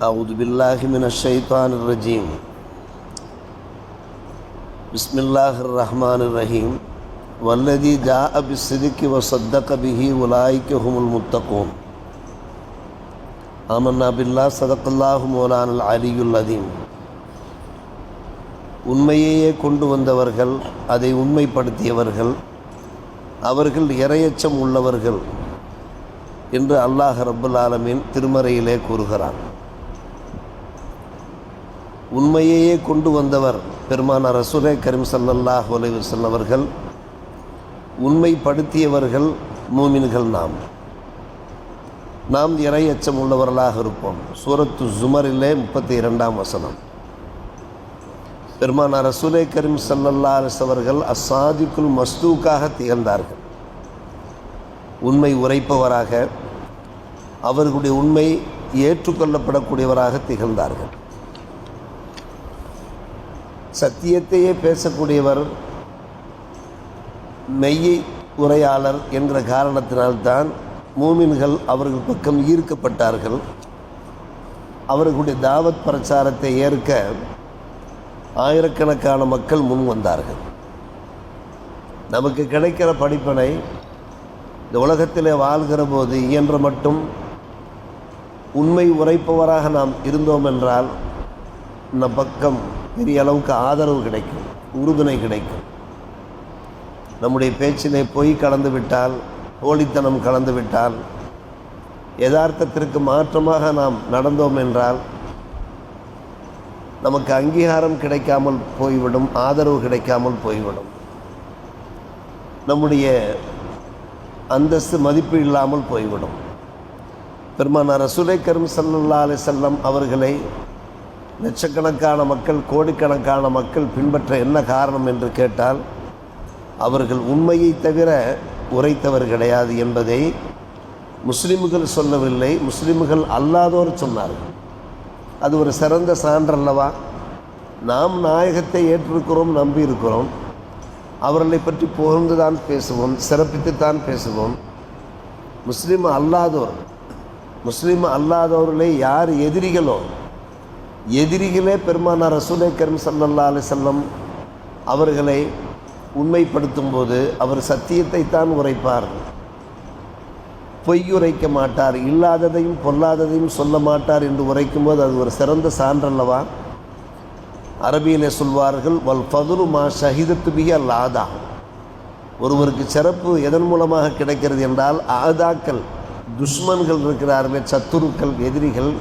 أعوذ بالله من الشيطان الرجيم بسم الله الرحمن الرحيم والذي جاء بالصدق وصدق به أولئك هم المتقون آمنا بالله صدق الله مولانا العلي العظيم உண்மையையே கொண்டு வந்தவர்கள் அதை உண்மைப்படுத்தியவர்கள் அவர்கள் இரையச்சம் உள்ளவர்கள் என்று அல்லாஹ் ரப்புல் ஆலமீன் திருமறையிலே கூறுகிறான் உண்மையையே கொண்டு வந்தவர் பெருமான ரசூலே கரீம் சல்லல்லாஹ் அலைஹி அவர்கள். உண்மைப்படுத்தியவர்கள் மூமின்கள் நாம். நாம் இறையச்சம் உள்ளவர்களாக இருப்போம். சூரத்து ஜுமரிலே முப்பத்தி இரண்டாம் வசனம். பெருமான ரசூலே கரீம் சல்லல்லா அவர்கள் அசாதிக்குள் மஸ்தூக்காக திகழ்ந்தார்கள். உண்மை உரைப்பவராக அவர்களுடைய உண்மை ஏற்றுக்கொள்ளப்படக்கூடியவராக திகழ்ந்தார்கள். சத்தியத்தையே பேசக்கூடியவர் மெய்யை உரையாளர் என்கிற காரணத்தினால்தான் மூமின்கள் அவர்கள் பக்கம் ஈர்க்கப்பட்டார்கள். அவர்களுடைய தாவத் பிரச்சாரத்தை ஏற்க ஆயிரக்கணக்கான மக்கள் முன் வந்தார்கள். நமக்கு கிடைக்கிற படிப்பனை இந்த உலகத்திலே வாழ்கிற போது இயன்ற மட்டும் உண்மை உரைப்பவராக நாம் இருந்தோம் என்றால் இந்த பக்கம் பெரிய அளவுக்கு ஆதரவு கிடைக்கும் உறுதுணை கிடைக்கும். நம்முடைய பேச்சிலே பொய் கலந்து விட்டால் போலித்தனம் கலந்து விட்டால் யதார்த்தத்திற்கு மாற்றமாக நாம் நடந்தோம் என்றால் நமக்கு அங்கீகாரம் கிடைக்காமல் போய்விடும் ஆதரவு கிடைக்காமல் போய்விடும். நம்முடைய அந்தஸ்து மதிப்பு இல்லாமல் போய்விடும். பெருமானார் ரசூலை கரும் சல்லா அலி செல்லம் அவர்களை லட்சக்கணக்கான மக்கள் கோடிக்கணக்கான மக்கள் பின்பற்ற என்ன காரணம் என்று கேட்டால் அவர்கள் உண்மையை தவிர உரைத்தவர் கிடையாது என்பதை முஸ்லிம்கள் சொல்லவில்லை. முஸ்லிம்கள் அல்லாதோர் சொன்னார்கள். அது ஒரு சிறந்த சான்றல்லவா நாம் நாயகத்தை ஏற்றிருக்கிறோம் நம்பி இருக்கிறோம் அவர்களை பற்றி புகழ்ந்து தான் பேசுவோம் சிறப்பித்து தான் பேசுவோம். முஸ்லீம் அல்லாதோர் முஸ்லீம் அல்லாதவர்களே யார் எதிரிகளோ எதிரிகளே பெருமானார் ரசூலை கரும் சல்லல்லா அலி செல்லம் அவர்களை உண்மைப்படுத்தும் போது அவர் சத்தியத்தை தான் உரைப்பார். பொய் உரைக்க மாட்டார் இல்லாததையும் பொல்லாததையும் சொல்ல மாட்டார் என்று உரைக்கும் போது அது ஒரு சிறந்த சான்றல்லவா? அரபியிலே சொல்வார்கள் வல் பதுருமா மா ஷஹிதத்து பிஹி அல் ஆதா. ஒருவருக்கு சிறப்பு எதன் மூலமாக கிடைக்கிறது என்றால் ஆதாக்கள் துஷ்மன்கள் இருக்கிறார்களே சத்துருக்கள் எதிரிகள்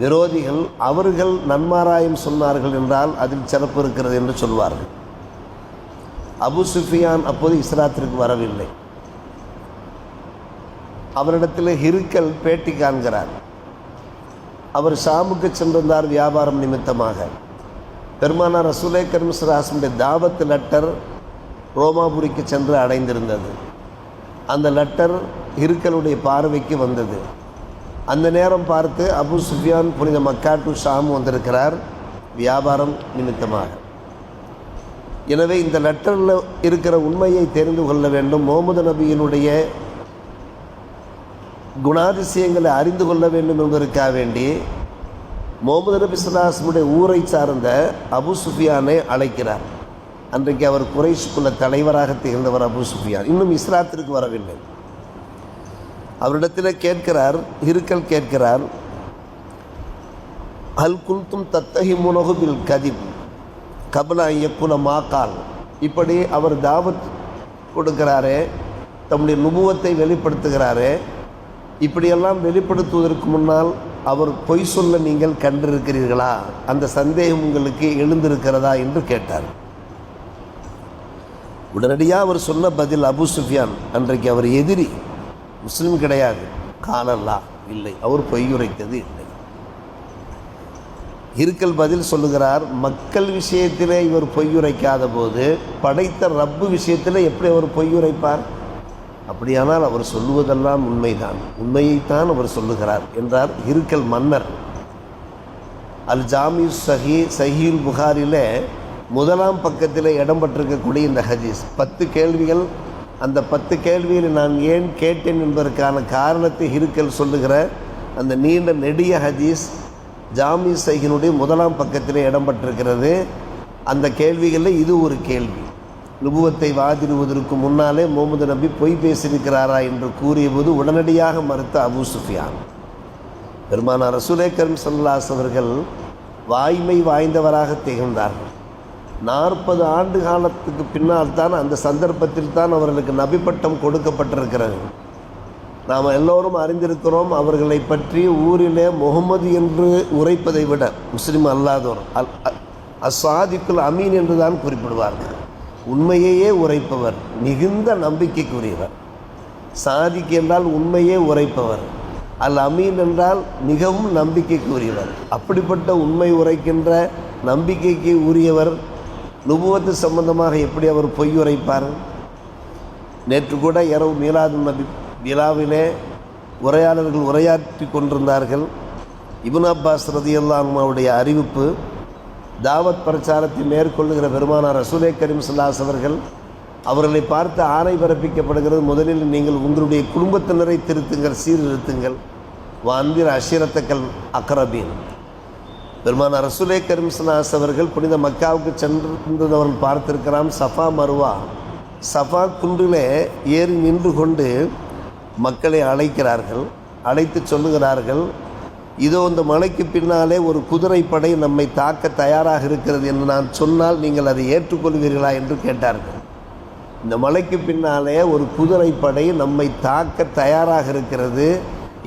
விரோதிகள் அவர்கள் நன்மாராயம் சொன்னார்கள் என்றால் அதில் சிறப்பு இருக்கிறது என்று சொல்வார்கள். அபு சுஃபியான் அப்போது இஸ்லாத்திற்கு வரவில்லை. அவரிடத்தில் ஹிருக்கல் பேட்டி காண்கிறார். அவர் ஷாமுக்கு சென்றிருந்தார் வியாபாரம் நிமித்தமாக. பெருமானார் ரசூலே கர்மஸ்ராசனுடைய தாவத் லெட்டர் ரோமாபுரிக்கு சென்று அடைந்திருந்தது. அந்த லெட்டர் இருக்கலுடைய பார்வைக்கு வந்தது. அந்த நேரம் பார்த்து அபு சுஃபியான் புனித மக்கா டு ஷாம் வந்திருக்கிறார் வியாபாரம் நிமித்தமாக. எனவே இந்த லெட்டரில் இருக்கிற உண்மையை தெரிந்து கொள்ள வேண்டும். முகமது நபியினுடைய குணாதிசயங்களை அறிந்து கொள்ள வேண்டும் என்பதற்காக வேண்டி முகமது நபி சுல்லாஸ்முடைய ஊரை சார்ந்த அபு சுஃபியானை அழைக்கிறார். அன்றைக்கு அவர் குறைஷுக்குள்ள தலைவராக திகழ்ந்தவர் அபு சுஃபியான். இன்னும் இஸ்லாத்திற்கு வரவில்லை. அவரிடத்தில் கேட்கிறார் இருக்கல் கேட்கிறார் அல் குல்தும் தத்தகி முனகுபில் கதிப் கபலா இயக்குன மாக்கால் இப்படி அவர் தாவத் கொடுக்கிறாரே தம்முடைய நுபுவத்தை வெளிப்படுத்துகிறாரே இப்படியெல்லாம் வெளிப்படுத்துவதற்கு முன்னால் அவர் பொய் சொல்ல நீங்கள் கண்டிருக்கிறீர்களா? அந்த சந்தேகம் உங்களுக்கு எழுந்திருக்கிறதா என்று கேட்டார். உடனடியாக அவர் சொன்ன பதில் அபு சுஃபியான் அன்றைக்கு அவர் எதிரி. முஸ்லீம் கிடையாது. காலல்லா இல்லை. அவர் பொய்யுரைத்தது இல்லை. இருக்கல் பதில் சொல்லுகிறார் மக்கள் விஷயத்திலே இவர் பொய்யுரைக்காத போது படைத்த ரப்பு விஷயத்தில் எப்படி அவர் பொய்யுரைப்பார்? அப்படியானால் அவர் சொல்லுவதெல்லாம் உண்மைதான். உண்மையைத்தான் அவர் சொல்லுகிறார் என்றார் இருக்கல் மன்னர். அல் ஜாமி சஹி சஹீல் புகாரில் முதலாம் பக்கத்தில் இடம் பெற்றிருக்கக்கூடிய இந்த ஹதீஸ். பத்து கேள்விகள் அந்த பத்து கேள்வியில் நான் ஏன் கேட்டேன் என்பதற்கான காரணத்தை இருக்கல் சொல்லுகிற அந்த நீண்ட நெடிய ஹதீஸ் ஜாமி சைகினுடைய முதலாம் பக்கத்திலே இடம்பெற்றிருக்கிறது. அந்த கேள்விகளில் இது ஒரு கேள்வி. நுபுவத்தை வாதிடுவதற்கு முன்னாலே முகமது நபி பொய் பேசியிருக்கிறாரா என்று கூறியபோது உடனடியாக மறுத்த அபு சுஃபியான். பெருமானார் ரசூலே கரீம் அவர்கள் வாய்மை வாய்ந்தவராக திகழ்ந்தார்கள். நாற்பது ஆண்டு காலத்துக்கு பின்னால் தான் அந்த சந்தர்ப்பத்தில் தான் அவர்களுக்கு நபிப்பட்டம் கொடுக்கப்பட்டிருக்கிறது. நாம் எல்லோரும் அறிந்திருக்கிறோம் அவர்களை பற்றி ஊரிலே முகமது என்று உரைப்பதை விட முஸ்லீம் அல்லாதோர் அல் அ- அமீன் என்று தான் குறிப்பிடுவார்கள். உண்மையையே உரைப்பவர் மிகுந்த நம்பிக்கைக்குரியவர். சாதிக்கு என்றால் உண்மையே உரைப்பவர். அல் அமீன் என்றால் மிகவும் நம்பிக்கைக்குரியவர். அப்படிப்பட்ட உண்மை உரைக்கின்ற நம்பிக்கைக்கு உரியவர் நுபுவத்து சம்பந்தமாக எப்படி அவர் பொய் உரைப்பார்? நேற்று கூட இரவு மீலாது நபி விழாவிலே உரையாளர்கள் உரையாற்றி கொண்டிருந்தார்கள். இபுன் அப்பாஸ் ரதியல்லாஹுடைய அறிவிப்பு தாவத் பிரச்சாரத்தை மேற்கொள்ளுகிற பெருமானார் ரசூலே கரீம் சுல்லாஸ் அவர்கள் அவர்களை பார்த்து ஆணை பிறப்பிக்கப்படுகிறது முதலில் நீங்கள் உங்களுடைய குடும்பத்தினரை திருத்துங்கள் சீர்திருத்துங்கள். வாந்திர அஷீரத்தக்கல் அக்ரபீன். பெருமான ரசுலே கரீம் அவர்கள் புனித மக்காவுக்கு சென்றிருந்தவர்கள் பார்த்திருக்கிறான். சஃபா மருவா. சஃபா குன்றிலே ஏறி நின்று கொண்டு மக்களை அழைக்கிறார்கள். அழைத்து சொல்லுகிறார்கள் இதோ இந்த மலைக்கு பின்னாலே ஒரு குதிரைப்படை நம்மை தாக்க தயாராக இருக்கிறது என்று நான் சொன்னால் நீங்கள் அதை ஏற்றுக்கொள்வீர்களா? என்று கேட்டார்கள். இந்த மலைக்கு பின்னாலே ஒரு குதிரைப்படை நம்மை தாக்க தயாராக இருக்கிறது.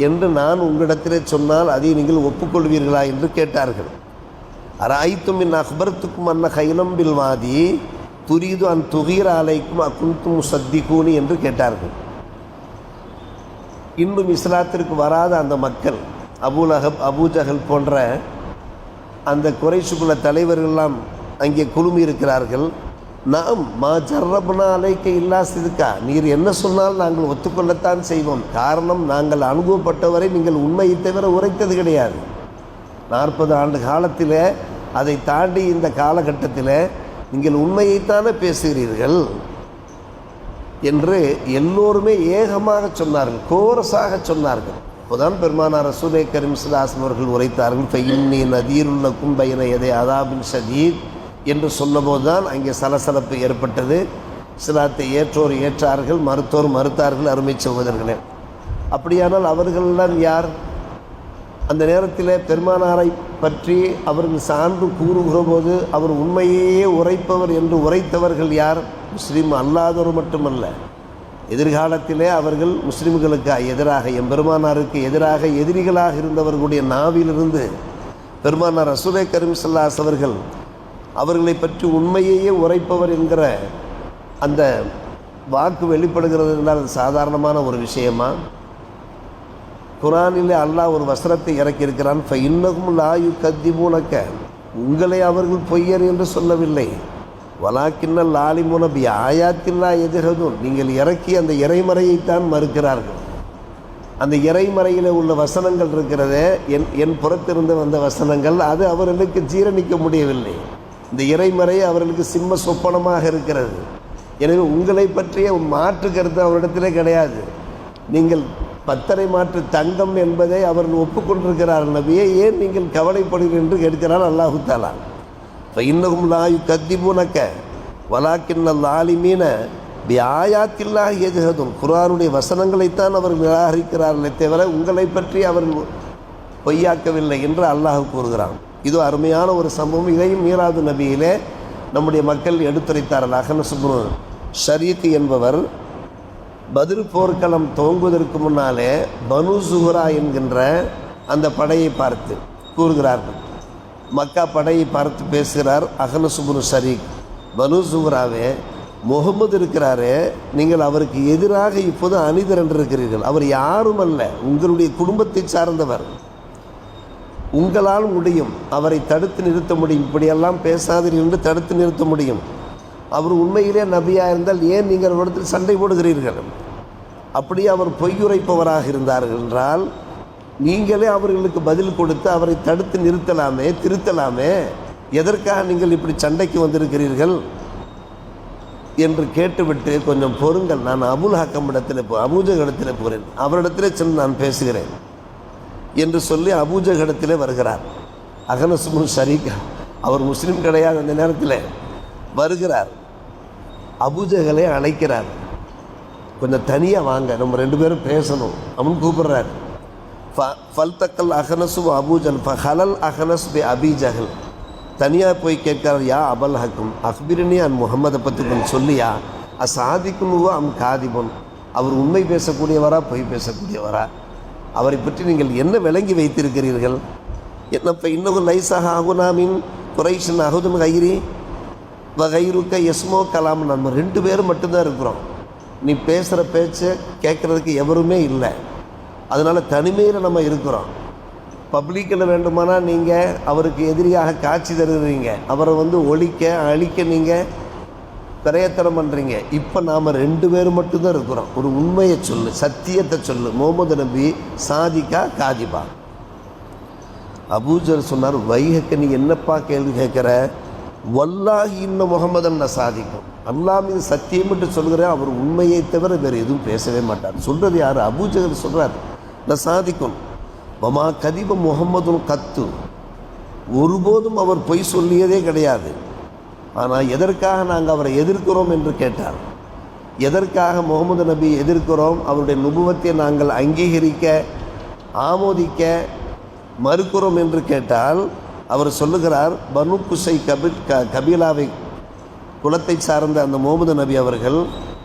என்று நான் உங்களிடத்திலே சொன்னால் அதை நீங்கள் ஒப்புக்கொள்வீர்களா என்று கேட்டார்கள். அராய்த்தும் இன் அக்பர்த்துக்கும் அன்ன கைலம்பில் வாதி துரிது அன் துகீர் ஆலைக்கும் அக்குன்தும் சத்திகூனி என்று கேட்டார்கள். இன்னும் இஸ்லாத்திற்கு வராத அந்த மக்கள் அபுல் அஹப் அபூஜகல் போன்ற அந்த குறைசுகுல தலைவர்கள்லாம் அங்கே குழுமி இருக்கிறார்கள் நாம் மா ஜர்ரப்னா அலைக்க இல்லா சிதுக்கா. நீர் என்ன சொன்னால் நாங்கள் ஒத்துக்கொள்ளத்தான் செய்வோம். காரணம் நாங்கள் அனுபவப்பட்டவரை நீங்கள் உண்மையை தவிர உரைத்தது கிடையாது. நாற்பது ஆண்டு காலத்தில் அதை தாண்டி இந்த காலகட்டத்தில் நீங்கள் உண்மையைத்தானே பேசுகிறீர்கள் என்று எல்லோருமே ஏகமாக சொன்னார்கள் கோரஸாக சொன்னார்கள். அப்போதான் பெருமானார் ரசூலே கரீம் சுல்லாசன் அவர்கள் உரைத்தார்கள் ஃபைன்னி நதீருள்ள கும்பையனை எதை அதாபின் சதீர் என்று சொல்லும்போது தான் அங்கே சலசலப்பு ஏற்பட்டது. சிலாத்தை ஏற்றோர் ஏற்றார்கள் மறுத்தோர் மறுத்தார்கள் அருமை சகோதரர்களே. அப்படியானால் அவர்களெல்லாம் யார்? அந்த நேரத்தில் பெருமானாரை பற்றி அவர்கள் சான்று கூறுகிற போது அவர் உண்மையே உரைப்பவர் என்று உரைத்தவர்கள் யார்? முஸ்லீம் அல்லாதவர் மட்டுமல்ல. எதிர்காலத்திலே அவர்கள் முஸ்லீம்களுக்கு எதிராக எம்பெருமானாருக்கு எதிராக எதிரிகளாக இருந்தவர்களுடைய நாவிலிருந்து பெருமானார் ரசூலை கரீம் ஸல்லல்லாஹு அவர்கள் அவர்களை பற்றி உண்மையையே உரைப்பவர் என்கிற அந்த வாக்கு வெளிப்படுகிறது என்றால் அது சாதாரணமான ஒரு விஷயமா? குரானில் அல்லாஹ் ஒரு வசனத்தை இறக்கியிருக்கிறான் இன்னகும் லாயு கத்தி மூலக்க உங்களை அவர்கள் பொய்யர் என்று சொல்லவில்லை. வலாக்கின்ன லாலி பி ஆயாத்தில்லா எதிரதும் நீங்கள் இறக்கி அந்த இறைமறையைத்தான் மறுக்கிறார்கள். அந்த இறைமறையில் உள்ள வசனங்கள் இருக்கிறதே என் என் புறத்திருந்து வந்த வசனங்கள் அது அவர்களுக்கு ஜீரணிக்க முடியவில்லை. இந்த இறைமறை அவர்களுக்கு சிம்ம சொப்பனமாக இருக்கிறது. எனவே உங்களை பற்றிய மாற்று கருத்து அவரிடத்திலே கிடையாது. நீங்கள் பத்தரை மாற்று தங்கம் என்பதை அவர்கள் ஒப்புக்கொண்டிருக்கிறார்கள் நபியே ஏன் நீங்கள் கவலைப்படுகிறீர்கள் என்று கேட்கிறார் அல்லாஹு தாலா இப்போ இன்னும் லாயு கத்திபுனக்க வலாக்கின்னல் ஆலிமீன பி ஆயாத்தில்லாக எஜகதும் குரானுடைய வசனங்களைத்தான் அவர்கள் நிராகரிக்கிறார்களே தவிர உங்களை பற்றி அவர்கள் பொய்யாக்கவில்லை என்று அல்லாஹ் கூறுகிறான். இது அருமையான ஒரு சம்பவம். இதையும் மீராது நபியிலே நம்முடைய மக்கள் எடுத்துரைத்தார்கள் அகன சுப்ரு ஷரீத் என்பவர் பதில் போர்க்களம் துவங்குவதற்கு முன்னாலே பனு சுஹரா என்கின்ற அந்த படையை பார்த்து கூறுகிறார்கள். மக்கா படையை பார்த்து பேசுகிறார் அகன சுப்ரு ஷரீக். பனு சுஹராவே முகமது இருக்கிறாரே நீங்கள் அவருக்கு எதிராக இப்போது அணிதிரண்டிருக்கிறீர்கள் அவர் யாரும் அல்ல உங்களுடைய குடும்பத்தை சார்ந்தவர். உங்களால் முடியும். அவரை தடுத்து நிறுத்த முடியும். இப்படியெல்லாம் பேசாதீர்கள் என்று தடுத்து நிறுத்த முடியும். அவர் உண்மையிலே நபியாக இருந்தால் ஏன் நீங்கள் அவரிடத்தில் சண்டை போடுகிறீர்கள்? அப்படி அவர் பொய்யுரைப்பவராக இருந்தார்கள் என்றால் நீங்களே அவர்களுக்கு பதில் கொடுத்து அவரை தடுத்து நிறுத்தலாமே திருத்தலாமே? எதற்காக நீங்கள் இப்படி சண்டைக்கு வந்திருக்கிறீர்கள்? என்று கேட்டுவிட்டு கொஞ்சம் பொறுங்கள். நான் அபுல் ஹக்கம் இடத்தில் போ அபூஜகடத்தில் போகிறேன் அவரிடத்திலே சென்று நான் பேசுகிறேன். என்று சொல்லி அபூஜகடத்திலே வருகிறார். அகனசுமுன் ஷரீக் அவர் முஸ்லீம் கிடையாது அந்த நேரத்தில் வருகிறார். அபுஜகளை அழைக்கிறார். கொஞ்சம் தனியாக வாங்க நம்ம ரெண்டு பேரும் பேசணும் அவன் கூப்பிடுறாரு. ஃபல்தக்கல் அகனசு அபூஜல் ஃபஹலல் அகனஸ் பி அபிஜகல் தனியாக போய் கேட்கிறார் யா அபல் ஹக்கும் அக்பிரினி அன் முகமதை பற்றி கொஞ்சம் சொல்லியா? அசாதிக்குனுவோ அம் காதிபன். அவர் உண்மை பேசக்கூடியவரா பொய் பேசக்கூடியவரா? அவரை பற்றி நீங்கள் என்ன விளங்கி வைத்திருக்கிறீர்கள்? என்னப்போ இன்னொரு லைசாக ஆகுனாமின் குறைஷன் அகுதும் கைரி வகைருக்க எஸ்மோ கலாம் நம்ம ரெண்டு பேரும் மட்டும்தான் இருக்கிறோம். நீ பேசுகிற பேச்சை கேட்குறதுக்கு எவருமே இல்லை. அதனால் தனிமையில் நம்ம இருக்கிறோம். பப்ளிக்கில் வேண்டுமானால் நீங்கள் அவருக்கு எதிரியாக காட்சி தருகிறீங்க. அவரை வந்து ஒழிக்க அழிக்க நீங்கள் பிரயத்தனம் பண்ணுறீங்க இப்போ நாம் ரெண்டு பேரும் மட்டும்தான் இருக்கிறோம். ஒரு உண்மையை சொல்லு சத்தியத்தை சொல்லு. முகமது நபி சாதிக்கா காதிபா. அபூஜர் சொன்னார் வைகக்க நீ என்னப்பா கேள்வி கேட்குற? வல்லாகி இன்னும் முகமதன் நான் சாதிக்கும். அல்லாஹ் மீது சத்தியம் என்று சொல்கிறேன் அவர் உண்மையை தவிர வேறு எதுவும் பேசவே மாட்டார். சொல்கிறது யார்? அபூஜகர் சொல்கிறார் நான் சாதிக்கும். பமா கதிப முகமதுன் கத்து. ஒருபோதும் அவர் பொய் சொல்லியதே கிடையாது. ஆனால் எதற்காக நாங்கள் அவரை எதிர்க்கிறோம் என்று கேட்டார்? எதற்காக முகமது நபி எதிர்க்கிறோம்? அவருடைய நுபுவத்தை நாங்கள் அங்கீகரிக்க ஆமோதிக்க மறுக்கிறோம் என்று கேட்டால் அவர் சொல்லுகிறார் பனு குசை கபி க கபீலாவை குலத்தை சார்ந்த அந்த முகமது நபி அவர்கள்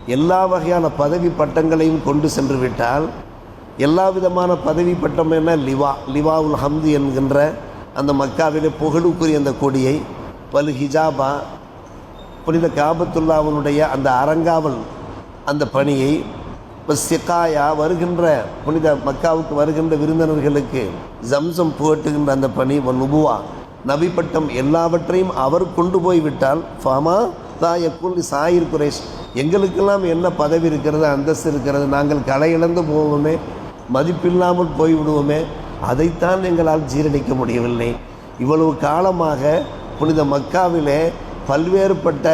எல்லா வகையான பதவி பட்டங்களையும் கொண்டு சென்று விட்டால் எல்லா விதமான பதவி பட்டம் என்ன? லிவா லிவாவுல் ஹம்து என்கின்ற அந்த மக்காவிலே புகழுக்குரிய அந்த கொடியை பலு ஹிஜாபா புனித காபத்துல்லாவனுடைய அந்த அரங்காவல் அந்த பணியை இப்போ சிக்காயா வருகின்ற புனித மக்காவுக்கு வருகின்ற விருந்தினர்களுக்கு ஜம்சம் புகட்டுகின்ற அந்த பணி நுபுவா. நபி பட்டம் எல்லாவற்றையும் அவர் கொண்டு போய் விட்டால் ஃபாமா தா எக்குல் சாயிர் குரேஷ். எங்களுக்கெல்லாம் என்ன பதவி இருக்கிறது அந்தஸ்து இருக்கிறது நாங்கள் களை இழந்து போவோமே மதிப்பில்லாமல் போய்விடுவோமே அதைத்தான் எங்களால் ஜீரணிக்க முடியவில்லை. இவ்வளவு காலமாக புனித மக்காவிலே பல்வேறுபட்ட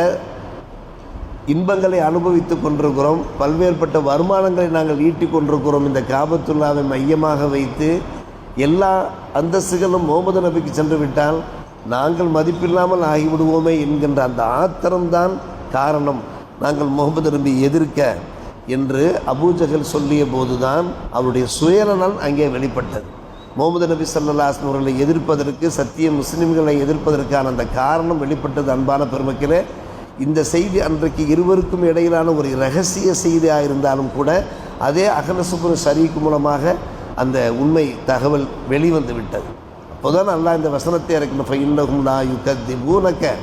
இன்பங்களை அனுபவித்து கொண்டிருக்கிறோம். பல்வேறுபட்ட வருமானங்களை நாங்கள் ஈட்டி கொண்டிருக்கிறோம். இந்த காபத்துல்லாவை மையமாக வைத்து எல்லா அந்தஸ்துகளும் முகமது நபிக்கு சென்று விட்டால் நாங்கள் மதிப்பில்லாமல் ஆகிவிடுவோமே என்கின்ற அந்த ஆத்திரம்தான் காரணம். நாங்கள் முகமது நபி எதிர்க்க என்று அபூஜகல் சொல்லிய போதுதான் அவருடைய சுயநலன் அங்கே வெளிப்பட்டது. முகமது நபி சல்லாஸ்லம் அவர்களை எதிர்ப்பதற்கு சத்திய முஸ்லிம்களை எதிர்ப்பதற்கான அந்த காரணம் வெளிப்பட்டது அன்பான பெருமக்களே. இந்த செய்தி அன்றைக்கு இருவருக்கும் இடையிலான ஒரு ரகசிய செய்தியாக இருந்தாலும் கூட அதே அகலசுபுர ஷரீக் மூலமாக அந்த உண்மை தகவல் வெளிவந்து விட்டது அப்போதான் நல்லா இந்த வசனத்தை இறக்கணும் ஃபைன்னஹும் லா யுகத்திபூனக. வலாக்கின்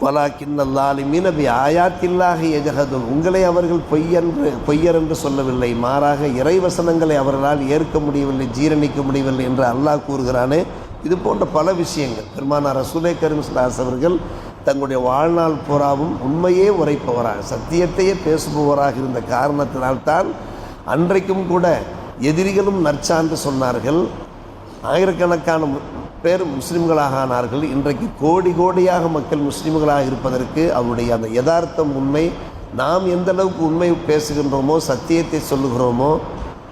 அல்லாலி மீனபி ஆயாத்தில்லாக எஜகதுன் உங்களை அவர்கள் பொய்யென்று பொய்யர் என்று சொல்லவில்லை. மாறாக இறை வசனங்களை அவர்களால் ஏற்க முடியவில்லை ஜீரணிக்க முடியவில்லை என்று அல்லாஹ் கூறுகிறானே. இது போன்ற பல விஷயங்கள். பெருமானார் ரசூலே கரீம் அவர்கள் தங்களுடைய வாழ்நாள் பூராவும் உண்மையே உரைப்பவராக சத்தியத்தையே பேசுபவராக இருந்த காரணத்தினால்தான் அன்றைக்கும் கூட எதிரிகளும் நற்சான்று சொன்னார்கள். ஆயிரக்கணக்கான பேர் முஸ்லிம்களாக ஆனார்கள் இன்றைக்கு கோடி கோடியாக மக்கள் முஸ்லிம்களாக இருப்பதற்கு அவருடைய அந்த யதார்த்தம் உண்மை. நாம் எந்த அளவுக்கு உண்மை பேசுகின்றோமோ சத்தியத்தை சொல்லுகிறோமோ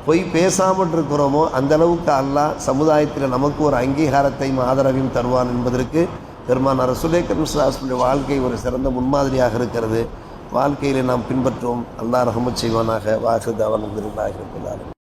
பொய் பேசாமல் இருக்கிறோமோ அந்த அளவுக்கு அல்லாஹ் சமுதாயத்தில் நமக்கு ஒரு அங்கீகாரத்தையும் ஆதரவையும் தருவான் என்பதற்கு பெருமான ரசுலே வாழ்க்கை ஒரு சிறந்த முன்மாதிரியாக இருக்கிறது. வாழ்க்கையில் நாம் பின்பற்றுவோம். அல்லாஹ் ரஹமத் செய்வானாக. வாசுதாவன் இருக்கிறார்கள்